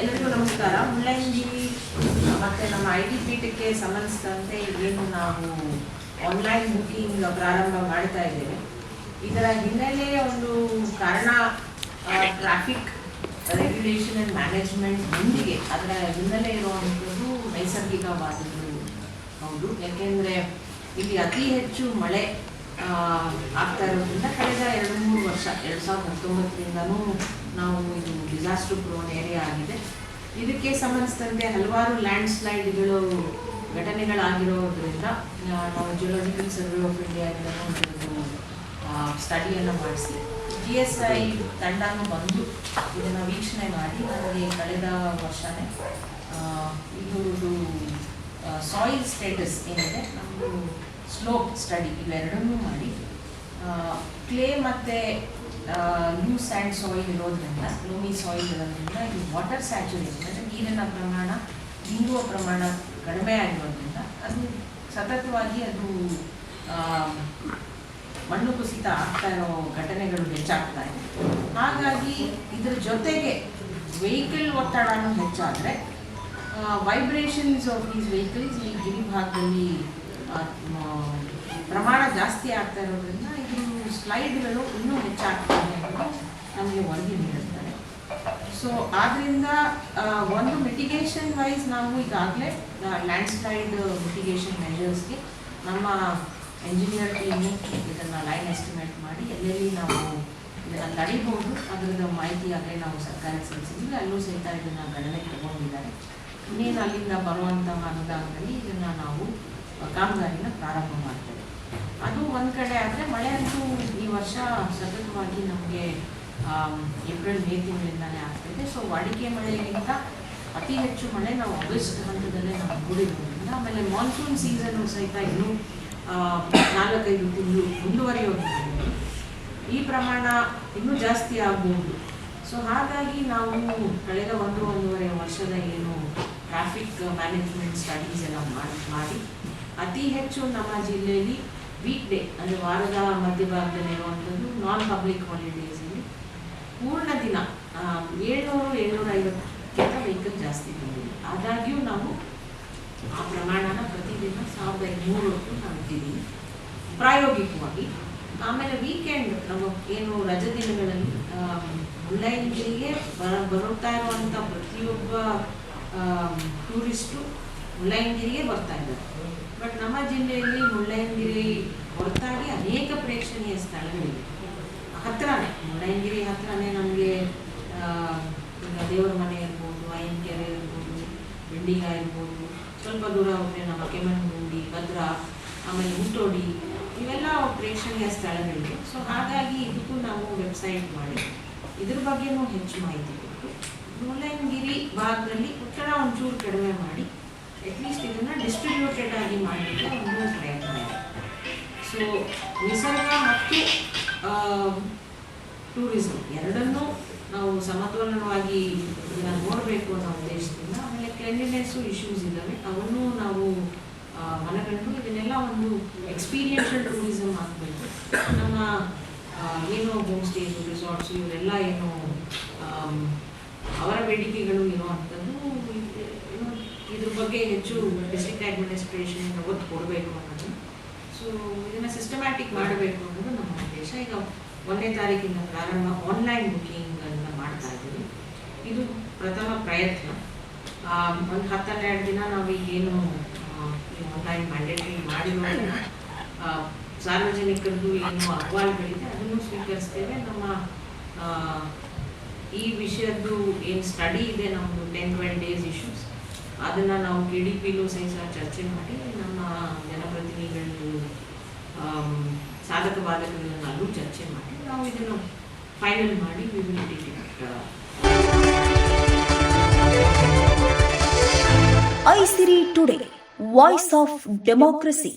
ಎಲ್ಲರಿಗೂ ನಮಸ್ಕಾರ. ಮುಳ್ಳಂಗಿ ಮತ್ತೆ ನಮ್ಮ ಐ ಟಿ ಪೀಠಕ್ಕೆ ಸಂಬಂಧಿಸಿದಂತೆ ಏನು ನಾವು ಆನ್ಲೈನ್ ಬುಕ್ಕಿಂಗ್ ಪ್ರಾರಂಭ ಮಾಡ್ತಾ ಇದ್ದೇವೆ. ಇದರ ಹಿನ್ನೆಲೆ ಒಂದು ಕಾರಣ ಟ್ರಾಫಿಕ್ ರೆಗ್ಯುಲೇಷನ್ ಆ್ಯಂಡ್ ಮ್ಯಾನೇಜ್ಮೆಂಟ್ ಮುಂದಿಗೆ, ಅದರ ಹಿನ್ನೆಲೆ ಇರುವಂಥದ್ದು ನೈಸರ್ಗಿಕವಾದದ್ದು. ಹೌದು. ಯಾಕೆಂದರೆ ಇಲ್ಲಿ ಅತಿ ಹೆಚ್ಚು ಮಳೆ ಆಗ್ತಾ ಇರೋದ್ರಿಂದ ಕಳೆದ ಎರಡು ಮೂರು ವರ್ಷ, ಎರಡು ಸಾವಿರದ ಹತ್ತೊಂಬತ್ತರಿಂದನೂ ನಾವು ಇದು ಡಿಸಾಸ್ಟರ್ ಪ್ರೋನ್ ಏರಿಯಾ ಆಗಿದೆ. ಇದಕ್ಕೆ ಸಂಬಂಧಿಸಿದಂತೆ ಹಲವಾರು ಲ್ಯಾಂಡ್ ಸ್ಲೈಡ್ಗಳು ಘಟನೆಗಳಾಗಿರೋದ್ರಿಂದ ನಾವು ಜಿಯೋಲಾಜಿಕಲ್ ಸರ್ವೆ ಆಫ್ ಇಂಡಿಯಾದಿಂದನೂ ಒಂದು ಸ್ಟಡಿಯನ್ನು ಮಾಡಿಸಿ. ಜಿ ಎಸ್ ಐ ತಂಡನೂ ಬಂದು ಇದನ್ನು ವೀಕ್ಷಣೆ ಮಾಡಿ ನಮಗೆ ಕಳೆದ ವರ್ಷವೇ ಇದು ಸಾಯಿಲ್ ಸ್ಟೇಟಸ್ ಏನಿದೆ ನಮ್ಮದು ಸ್ಲೋಪ್ ಸ್ಟಡಿ ಇವೆರಡನ್ನೂ ಮಾಡಿ ಕ್ಲೇ ಮತ್ತು ಲೂಸ್ ಸ್ಯಾಂಡ್ ಸಾಯಿಲ್ ಇರೋದ್ರಿಂದ ಲೋಮಿ ಸಾಯಿಲ್ ಇರೋದ್ರಿಂದ ಇದು ವಾಟರ್ ಸ್ಯಾಚುರೇಷನ್ ಅಂದರೆ ನೀರಿನ ಪ್ರಮಾಣ ಇಂಗುವ ಪ್ರಮಾಣ ಕಡಿಮೆ ಆಗಿರೋದ್ರಿಂದ ಅದು ಸತತವಾಗಿ ಅದು ಮಣ್ಣು ಕುಸಿತ ಆಗ್ತಾ ಇರೋ ಘಟನೆಗಳು ಹೆಚ್ಚಾಗ್ತಾ ಇದೆ. ಹಾಗಾಗಿ ಇದರ ಜೊತೆಗೆ ವೆಹಿಕಲ್ ಒತ್ತಡನೂ ಹೆಚ್ಚಾದರೆ ವೈಬ್ರೇಷನ್ಸ್ ಆಫ್ ದೀಸ್ ವೆಹಿಕಲ್ಸ್ ಈ ಗಿರಿ ಭಾಗದಲ್ಲಿ ಆ, ಮ- ಪ್ರಮಾಣ ಜಾಸ್ತಿ ಆಗ್ತಾ ಇರೋದ್ರಿಂದ ಇದು ಸ್ಲೈಡ್ಗಳು ಇನ್ನೂ ಹೆಚ್ಚಾಗ್ತದೆ ಅಂತ ನಮಗೆ ವರದಿ ನೀಡುತ್ತಾರೆ. ಸೊ ಆದ್ದರಿಂದ ಒಂದು ಮಿಟಿಗೇಷನ್ ವೈಸ್ ನಾವು ಈಗಾಗಲೇ ಲ್ಯಾಂಡ್ ಸ್ಲೈಡ್ ಮಿಟಿಗೇಷನ್ ಮೆಷರ್ಸ್ಗೆ ನಮ್ಮ ಎಂಜಿನಿಯರ್ ಟೀಮು ಇದನ್ನು ಲೈನ್ ಎಸ್ಟಿಮೇಟ್ ಮಾಡಿ, ಎಲ್ಲೆಲ್ಲಿ ನಾವು ಇದನ್ನು ತಡಿಬಹುದು, ಅದರದ ಮಾಹಿತಿ ಆಗಲೇ ನಾವು ಸರ್ಕಾರಕ್ಕೆ ಸಲ್ಲಿಸಿದ್ವಿ. ಅಲ್ಲೂ ಸಹಿತ ಇದನ್ನು ಗಣನೆಗೆ ತಗೊಂಡಿದ್ದಾರೆ ಇನ್ನೇನು ಅಲ್ಲಿಂದ ಬರುವಂತಹ ಅನುದಾನದಲ್ಲಿ ಇದನ್ನು ನಾವು ಕಾಮಗಾರಿನ ಪ್ರಾರಂಭ ಮಾಡ್ತೇವೆ. ಅದು ಒಂದು ಕಡೆ ಆದರೆ ಮಳೆ ಅಂತೂ ಈ ವರ್ಷ ಸತತವಾಗಿ ನಮಗೆ ಏಪ್ರಿಲ್, ಮೇ ತಿಂಗಳಿಂದಲೇ ಆಗ್ತಿದೆ. ಸೊ ವಾಡಿಕೆ ಮಳೆಗಿಂತ ಅತಿ ಹೆಚ್ಚು ಮಳೆ ನಾವು ಆಗಸ್ಟ್ ಹಂತದಲ್ಲೇ ನಾವು ನೋಡಿರೋದ್ರಿಂದ, ಆಮೇಲೆ ಮಾನ್ಸೂನ್ ಸೀಸನ್ನು ಸಹಿತ ಇನ್ನೂ ನಾಲ್ಕೈದು ತಿಂಗಳು ಮುಂದುವರಿಯೋದ್ರಿಂದ ಈ ಪ್ರಮಾಣ ಇನ್ನೂ ಜಾಸ್ತಿ ಆಗ್ಬೋದು. ಸೊ ಹಾಗಾಗಿ ನಾವು ಕಳೆದ ಒಂದು ಒಂದೂವರೆ ವರ್ಷದ ಏನು ಟ್ರಾಫಿಕ್ ಮ್ಯಾನೇಜ್ಮೆಂಟ್ ಸ್ಟಡೀಸ್ ಎಲ್ಲ ಮಾಡಿ ಅತಿ ಹೆಚ್ಚು ನಮ್ಮ ಜಿಲ್ಲೆಯಲ್ಲಿ ವೀಕ್ ಡೇ ಅಂದರೆ ವಾರದ ಮಧ್ಯಭಾಗದಲ್ಲಿ ಇರುವಂಥದ್ದು ನಾನ್ ಪಬ್ಲಿಕ್ ಹಾಲಿಡೇಸಲ್ಲಿ ಪೂರ್ಣ ದಿನ ಏಳ್ನೂರು ಏಳ್ನೂರ ಐವತ್ತಕ್ಕಿಂತ ವೆಹಿಕಲ್ ಜಾಸ್ತಿ ಬಂದಿದೆ. ಆದಾಗ್ಯೂ ನಾವು ಆ ಪ್ರಮಾಣನ ಪ್ರತಿದಿನ ಸಾವಿರದ ನಾವು ಇಟ್ಟಿದ್ದೀವಿ. ಪ್ರಾಯೋಗಿಕವಾಗಿ. ಆಮೇಲೆ ವೀಕೆಂಡ್ ನಮ್ಮ ಏನು ರಜೆ ದಿನಗಳಲ್ಲಿ ಮುಳ್ಳಯ್ಯನಗಿರಿಗೆ ಬರ, ಬರುತ್ತಾ ಇರುವಂಥ ಪ್ರತಿಯೊಬ್ಬ ಟೂರಿಸ್ಟು ಮುಳ್ಳಯ್ಯನಗಿರಿಗೆ ಬರ್ತಾ ಇದ್ದಾರೆ. ಬಟ್ ನಮ್ಮ ಜಿಲ್ಲೆಯಲ್ಲಿ ಮುಳ್ಳಯ್ಯನಗಿರಿ ಹೊರತಾಗಿ ಅನೇಕ ಪ್ರೇಕ್ಷಣೀಯ ಸ್ಥಳಗಳಿವೆ. ಹತ್ರನೇ, ಮುಳ್ಳಯ್ಯನಗಿರಿ ಹತ್ರನೇ ನಮಗೆ ಈಗ ದೇವರ ಮನೆ ಇರ್ಬೋದು ಅಯ್ಯನಕೆರೆ ಇರ್ಬೋದು, ಬೆಂಡಿಗ ಇರ್ಬೋದು, ಸ್ವಲ್ಪ ದೂರ ಹೋದರೆ ನಮ್ಮ ಕೆಮ್ಮಣ್ಣುಗುಂಡಿ, ಭದ್ರಾ, ಆಮೇಲೆ ಹುಟ್ಟೋಡಿ, ಇವೆಲ್ಲ ಪ್ರೇಕ್ಷಣೀಯ ಸ್ಥಳಗಳಿವೆ. ಸೊ ಹಾಗಾಗಿ ಇದಕ್ಕೂ ನಾವು ವೆಬ್ಸೈಟ್ ಮಾಡಿ. ಇದ್ರ ಬಗ್ಗೆನೂ ಹೆಚ್ಚು ಮಾಹಿತಿ ಕೊಟ್ಟು ಮುಳ್ಳಯ್ಯನಗಿರಿ ಭಾಗದಲ್ಲಿ ಉತ್ತರ ಒಂಚೂರು ಕಡಿಮೆ ಮಾಡಿ. ಆಗಿ ಮಾಡಲಿಕ್ಕೆ ಒಂದು ಪ್ರಯತ್ನ ಇದೆ ಸೊ ನಿಸರ್ಗ ಮತ್ತು ಟೂರಿಸಂ ಎರಡನ್ನೂ ನಾವು ಸಮತೋಲನವಾಗಿ ಇದನ್ನು ನೋಡಬೇಕು ಅನ್ನೋ ಉದ್ದೇಶದಿಂದ ಆಮೇಲೆ ಕ್ಲೆನ್ಲಿನೆಸ್ಸು ಇಶ್ಯೂಸ್ ಇದ್ದಾವೆ. ಅವನ್ನು ನಾವು ಮನಗಂಡು ಇದನ್ನೆಲ್ಲ ಒಂದು ಎಕ್ಸ್ಪೀರಿಯನ್ಷಿಯಲ್ ಟೂರಿಸಮ್ ಆಗಬೇಕು. ನಮ್ಮ ಏನು ಹೋಮ್ ಸ್ಟೇಸು ರಿಸಾರ್ಟ್ಸು ಇವರೆಲ್ಲ ಏನು ಅವರ ಬೇಡಿಕೆಗಳು ಏನು ಇದ್ರ ಬಗ್ಗೆ ಹೆಚ್ಚು ಡಿಸ್ಟ್ರಿಕ್ಟ್ ಅಡ್ಮಿನಿಸ್ಟ್ರೇಷನ್ ಒತ್ತು ಕೊಡಬೇಕು ಅನ್ನೋದು. ಸೊ ಇದನ್ನು ಸಿಸ್ಟಮ್ಯಾಟಿಕ್ ಮಾಡಬೇಕು ಅನ್ನೋದು ನಮ್ಮ ಉದ್ದೇಶ. ಈಗ ಒಂದನೇ ತಾರೀಕಿನ ಪ್ರಾರಂಭ ಆನ್ಲೈನ್ ಬುಕ್ಕಿಂಗನ್ನು ಮಾಡ್ತಾ ಇದ್ದೀವಿ. ಇದು ಪ್ರಥಮ ಪ್ರಯತ್ನ. ಒಂದು ಹತ್ತೆರಡು ದಿನ ನಾವು ಈಗೇನು ಆನ್ಲೈನ್ ಮ್ಯಾಂಡೇಟರಿ ಮಾಡಿರೋದನ್ನ ಸಾರ್ವಜನಿಕರದ್ದು ಏನು ಅಹವಾಲುಗಳಿದೆ, ಅದನ್ನು ಸ್ವೀಕರಿಸ್ತೇವೆ. ನಮ್ಮ ಈ ವಿಷಯದ್ದು ಏನು ಸ್ಟಡಿ ಇದೆ ನಮ್ಮದು ಟೆನ್ ಟ್ವೆಲ್ ಡೇಸ್ ಇಶ್ಯೂಸ್ ಅದನ್ನು ನಾವು ಕೆ ಡಿ ಪಿಲೂ ಸಹಿತ ಚರ್ಚೆ ಮಾಡಿ ನಮ್ಮ ಜನಪ್ರತಿನಿಧಿಗಳು ಸಾಧಕ ಬಾಧಕಗಳನ್ನು ಅಲ್ಲೂ ಚರ್ಚೆ ಮಾಡಿ ನಾವು ಇದನ್ನು ಫೈನಲ್ ಮಾಡಿ Aisiri today, voice of democracy.